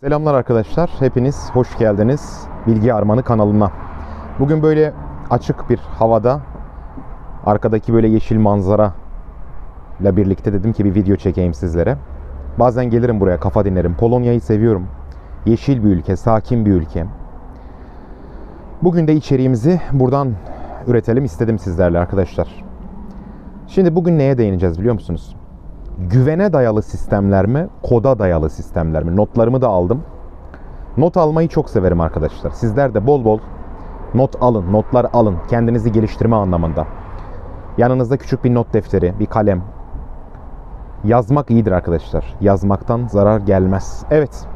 Selamlar arkadaşlar. Hepiniz hoş geldiniz Bilgi Armanı kanalına. Bugün böyle açık bir havada arkadaki böyle yeşil manzara ile birlikte dedim ki bir video çekeyim sizlere. Bazen gelirim buraya kafa dinlerim. Polonya'yı seviyorum. Yeşil bir ülke, sakin bir ülke. Bugün de içeriğimizi buradan üretelim istedim sizlerle arkadaşlar. Şimdi bugün neye değineceğiz biliyor musunuz? Güvene dayalı sistemler mi, koda dayalı sistemler mi? Notlarımı da aldım. Not almayı çok severim arkadaşlar. Sizler de bol bol not alın, notlar alın. Kendinizi geliştirme anlamında. Yanınızda küçük bir not defteri, bir kalem. Yazmak iyidir arkadaşlar. Yazmaktan zarar gelmez. Evet.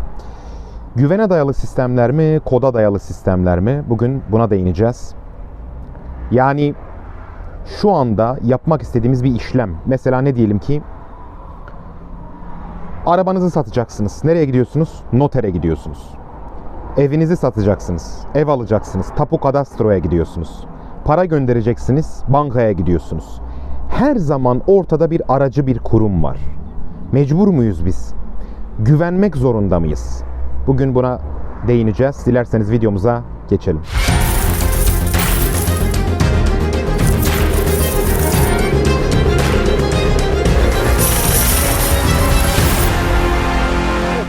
Güvene dayalı sistemler mi, koda dayalı sistemler mi? Bugün buna değineceğiz. Yani şu anda yapmak istediğimiz bir işlem. Mesela ne diyelim ki Arabanızı satacaksınız. Nereye gidiyorsunuz? Notere gidiyorsunuz. Evinizi satacaksınız. Ev alacaksınız. Tapu kadastroya gidiyorsunuz. Para göndereceksiniz. Bankaya gidiyorsunuz. Her zaman ortada bir aracı bir kurum var. Mecbur muyuz biz? Güvenmek zorunda mıyız? Bugün buna değineceğiz. Dilerseniz videomuza geçelim.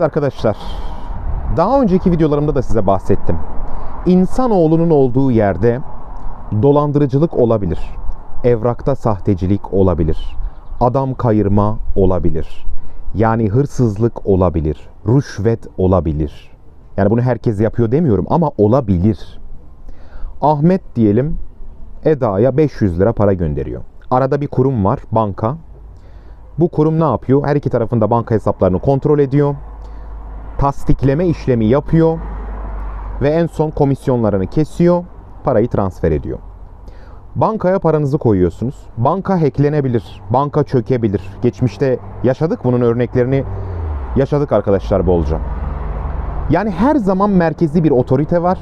Arkadaşlar. Daha önceki videolarımda da size bahsettim. İnsanoğlunun olduğu yerde dolandırıcılık olabilir. Evrakta sahtecilik olabilir. Adam kayırma olabilir. Yani hırsızlık olabilir. Rüşvet olabilir. Yani bunu herkes yapıyor demiyorum ama olabilir. Ahmet diyelim Eda'ya 500 lira para gönderiyor. Arada bir kurum var, banka. Bu kurum ne yapıyor? Her iki tarafında banka hesaplarını kontrol ediyor tasdikleme işlemi yapıyor ve en son komisyonlarını kesiyor, parayı transfer ediyor. Bankaya paranızı koyuyorsunuz. Banka hacklenebilir, banka çökebilir. Geçmişte yaşadık bunun örneklerini yaşadık arkadaşlar bolca. Yani her zaman merkezi bir otorite var.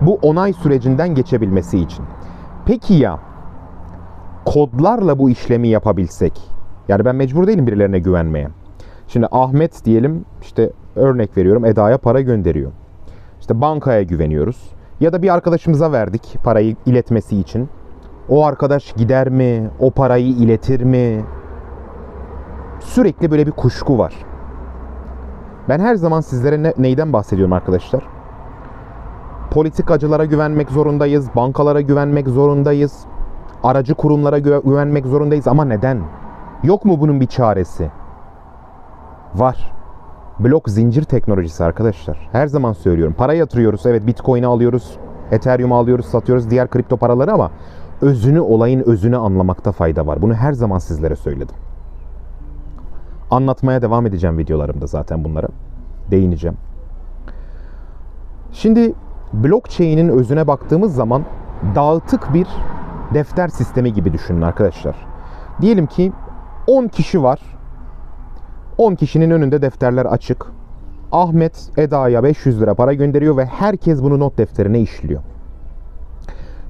Bu onay sürecinden geçebilmesi için. Peki ya kodlarla bu işlemi yapabilsek? Yani ben mecbur değilim birilerine güvenmeye. Şimdi Ahmet diyelim işte örnek veriyorum Eda'ya para gönderiyor. İşte bankaya güveniyoruz. Ya da bir arkadaşımıza verdik parayı iletmesi için. O arkadaş gider mi? O parayı iletir mi? Sürekli böyle bir kuşku var. Ben her zaman sizlere ne, neyden bahsediyorum arkadaşlar? Politikacılara güvenmek zorundayız, bankalara güvenmek zorundayız, aracı kurumlara gü- güvenmek zorundayız ama neden? Yok mu bunun bir çaresi? Var. Blok zincir teknolojisi arkadaşlar. Her zaman söylüyorum. Para yatırıyoruz. Evet Bitcoin'i alıyoruz. Ethereum'u alıyoruz, satıyoruz. Diğer kripto paraları ama özünü, olayın özünü anlamakta fayda var. Bunu her zaman sizlere söyledim. Anlatmaya devam edeceğim videolarımda zaten bunlara. Değineceğim. Şimdi blockchain'in özüne baktığımız zaman dağıtık bir defter sistemi gibi düşünün arkadaşlar. Diyelim ki 10 kişi var 10 kişinin önünde defterler açık. Ahmet Eda'ya 500 lira para gönderiyor ve herkes bunu not defterine işliyor.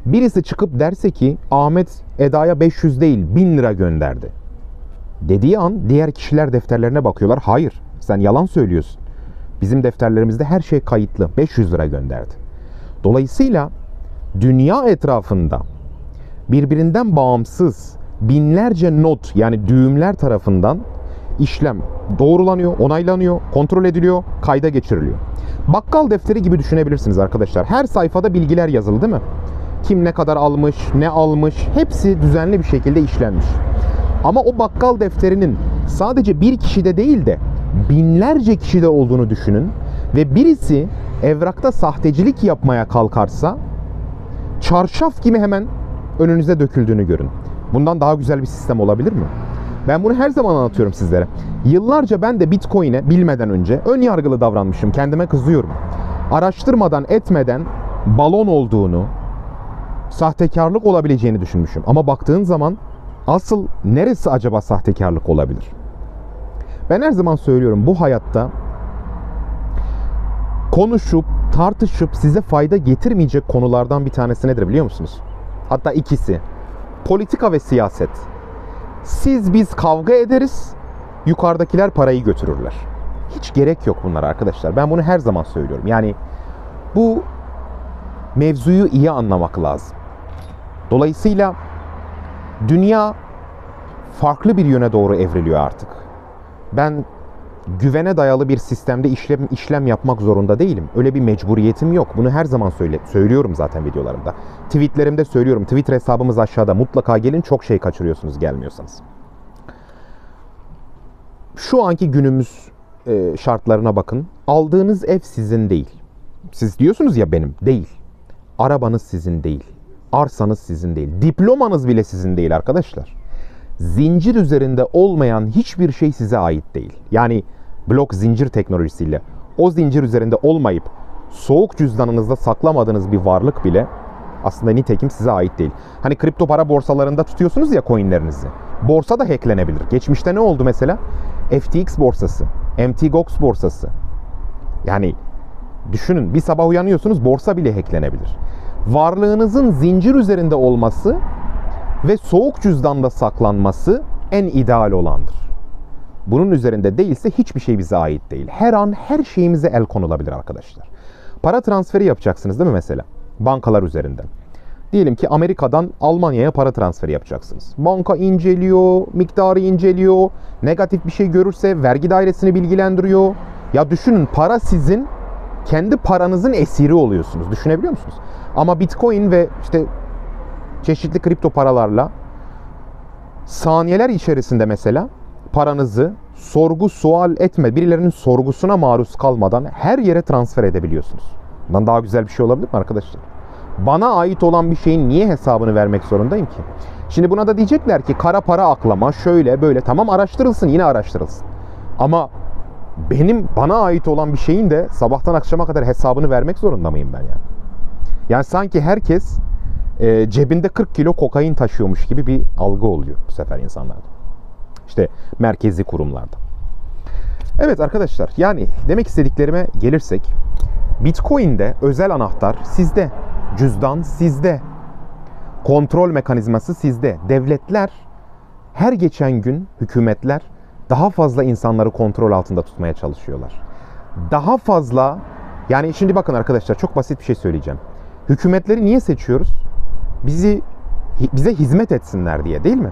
Birisi çıkıp derse ki Ahmet Eda'ya 500 değil 1000 lira gönderdi. Dediği an diğer kişiler defterlerine bakıyorlar. Hayır sen yalan söylüyorsun. Bizim defterlerimizde her şey kayıtlı. 500 lira gönderdi. Dolayısıyla dünya etrafında birbirinden bağımsız binlerce not yani düğümler tarafından işlem doğrulanıyor, onaylanıyor, kontrol ediliyor, kayda geçiriliyor. Bakkal defteri gibi düşünebilirsiniz arkadaşlar. Her sayfada bilgiler yazılı değil mi? Kim ne kadar almış, ne almış hepsi düzenli bir şekilde işlenmiş. Ama o bakkal defterinin sadece bir kişide değil de binlerce kişide olduğunu düşünün ve birisi evrakta sahtecilik yapmaya kalkarsa çarşaf gibi hemen önünüze döküldüğünü görün. Bundan daha güzel bir sistem olabilir mi? Ben bunu her zaman anlatıyorum sizlere. Yıllarca ben de Bitcoin'e bilmeden önce ön yargılı davranmışım. Kendime kızıyorum. Araştırmadan etmeden balon olduğunu, sahtekarlık olabileceğini düşünmüşüm. Ama baktığın zaman asıl neresi acaba sahtekarlık olabilir? Ben her zaman söylüyorum bu hayatta konuşup, tartışıp size fayda getirmeyecek konulardan bir tanesi nedir biliyor musunuz? Hatta ikisi. Politika ve siyaset. Siz biz kavga ederiz, yukarıdakiler parayı götürürler. Hiç gerek yok bunlara arkadaşlar. Ben bunu her zaman söylüyorum. Yani bu mevzuyu iyi anlamak lazım. Dolayısıyla dünya farklı bir yöne doğru evriliyor artık. Ben güvene dayalı bir sistemde işlem işlem yapmak zorunda değilim. Öyle bir mecburiyetim yok. Bunu her zaman söyle söylüyorum zaten videolarımda. Tweetlerimde söylüyorum. Twitter hesabımız aşağıda. Mutlaka gelin. Çok şey kaçırıyorsunuz gelmiyorsanız. Şu anki günümüz e, şartlarına bakın. Aldığınız ev sizin değil. Siz diyorsunuz ya benim. Değil. Arabanız sizin değil. Arsanız sizin değil. Diplomanız bile sizin değil arkadaşlar. Zincir üzerinde olmayan hiçbir şey size ait değil. Yani blok zincir teknolojisiyle o zincir üzerinde olmayıp soğuk cüzdanınızda saklamadığınız bir varlık bile aslında nitekim size ait değil. Hani kripto para borsalarında tutuyorsunuz ya coinlerinizi. Borsa da hacklenebilir. Geçmişte ne oldu mesela? FTX borsası, MTGOX borsası. Yani düşünün bir sabah uyanıyorsunuz borsa bile hacklenebilir. Varlığınızın zincir üzerinde olması ve soğuk cüzdanda saklanması en ideal olandır. Bunun üzerinde değilse hiçbir şey bize ait değil. Her an her şeyimize el konulabilir arkadaşlar. Para transferi yapacaksınız değil mi mesela? Bankalar üzerinden. Diyelim ki Amerika'dan Almanya'ya para transferi yapacaksınız. Banka inceliyor, miktarı inceliyor, negatif bir şey görürse vergi dairesini bilgilendiriyor. Ya düşünün para sizin, kendi paranızın esiri oluyorsunuz. Düşünebiliyor musunuz? Ama Bitcoin ve işte çeşitli kripto paralarla saniyeler içerisinde mesela paranızı sorgu sual etme, birilerinin sorgusuna maruz kalmadan her yere transfer edebiliyorsunuz. Bundan daha güzel bir şey olabilir mi arkadaşlar? Bana ait olan bir şeyin niye hesabını vermek zorundayım ki? Şimdi buna da diyecekler ki kara para aklama şöyle böyle tamam araştırılsın yine araştırılsın. Ama benim bana ait olan bir şeyin de sabahtan akşama kadar hesabını vermek zorunda mıyım ben yani? Yani sanki herkes e, cebinde 40 kilo kokain taşıyormuş gibi bir algı oluyor bu sefer insanlarda. İşte merkezi kurumlarda. Evet arkadaşlar yani demek istediklerime gelirsek Bitcoin'de özel anahtar sizde, cüzdan sizde, kontrol mekanizması sizde. Devletler her geçen gün hükümetler daha fazla insanları kontrol altında tutmaya çalışıyorlar. Daha fazla yani şimdi bakın arkadaşlar çok basit bir şey söyleyeceğim. Hükümetleri niye seçiyoruz? Bizi bize hizmet etsinler diye değil mi?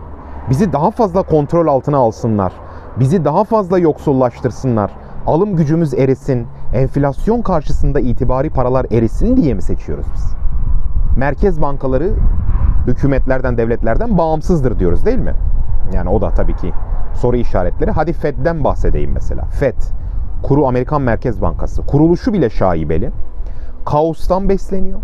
Bizi daha fazla kontrol altına alsınlar. Bizi daha fazla yoksullaştırsınlar. Alım gücümüz erisin. Enflasyon karşısında itibari paralar erisin diye mi seçiyoruz biz? Merkez bankaları hükümetlerden, devletlerden bağımsızdır diyoruz değil mi? Yani o da tabii ki soru işaretleri. Hadi Fed'den bahsedeyim mesela. Fed, kuru Amerikan Merkez Bankası. Kuruluşu bile şaibeli. Kaostan besleniyor.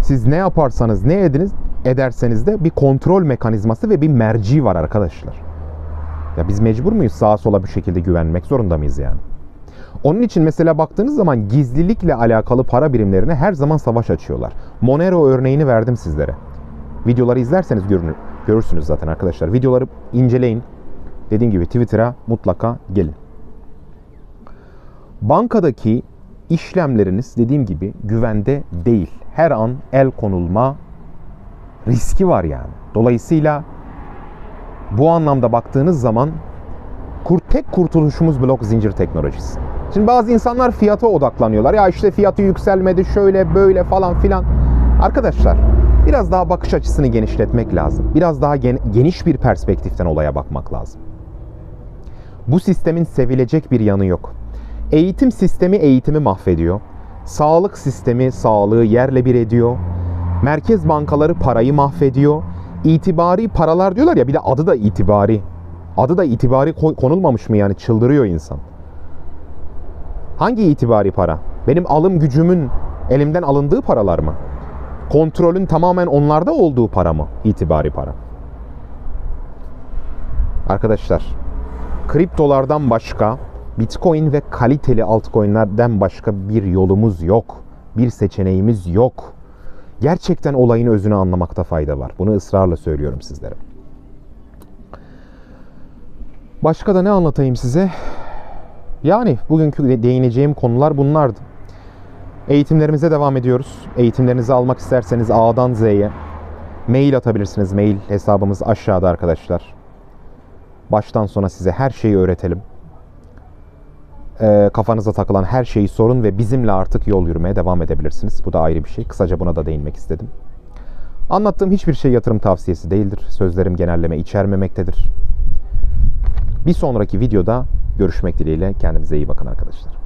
Siz ne yaparsanız, ne ediniz, ederseniz de bir kontrol mekanizması ve bir merci var arkadaşlar. Ya biz mecbur muyuz sağa sola bir şekilde güvenmek zorunda mıyız yani? Onun için mesela baktığınız zaman gizlilikle alakalı para birimlerine her zaman savaş açıyorlar. Monero örneğini verdim sizlere. Videoları izlerseniz görünür, görürsünüz zaten arkadaşlar. Videoları inceleyin. Dediğim gibi Twitter'a mutlaka gelin. Bankadaki işlemleriniz dediğim gibi güvende değil. Her an el konulma riski var yani. Dolayısıyla bu anlamda baktığınız zaman kurt, tek kurtuluşumuz blok zincir teknolojisi. Şimdi bazı insanlar fiyata odaklanıyorlar. Ya işte fiyatı yükselmedi şöyle böyle falan filan. Arkadaşlar biraz daha bakış açısını genişletmek lazım. Biraz daha gen- geniş bir perspektiften olaya bakmak lazım. Bu sistemin sevilecek bir yanı yok. Eğitim sistemi eğitimi mahvediyor. Sağlık sistemi sağlığı yerle bir ediyor. Merkez bankaları parayı mahvediyor. İtibari paralar diyorlar ya bir de adı da itibari. Adı da itibari konulmamış mı yani çıldırıyor insan. Hangi itibari para? Benim alım gücümün elimden alındığı paralar mı? Kontrolün tamamen onlarda olduğu para mı? İtibari para. Arkadaşlar, kriptolardan başka, Bitcoin ve kaliteli altcoin'lerden başka bir yolumuz yok. Bir seçeneğimiz yok. Gerçekten olayın özünü anlamakta fayda var. Bunu ısrarla söylüyorum sizlere. Başka da ne anlatayım size? Yani bugünkü değineceğim konular bunlardı. Eğitimlerimize devam ediyoruz. Eğitimlerinizi almak isterseniz A'dan Z'ye mail atabilirsiniz. Mail hesabımız aşağıda arkadaşlar. Baştan sona size her şeyi öğretelim. E, kafanıza takılan her şeyi sorun ve bizimle artık yol yürümeye devam edebilirsiniz. Bu da ayrı bir şey. Kısaca buna da değinmek istedim. Anlattığım hiçbir şey yatırım tavsiyesi değildir. Sözlerim genelleme içermemektedir. Bir sonraki videoda görüşmek dileğiyle kendinize iyi bakın arkadaşlar.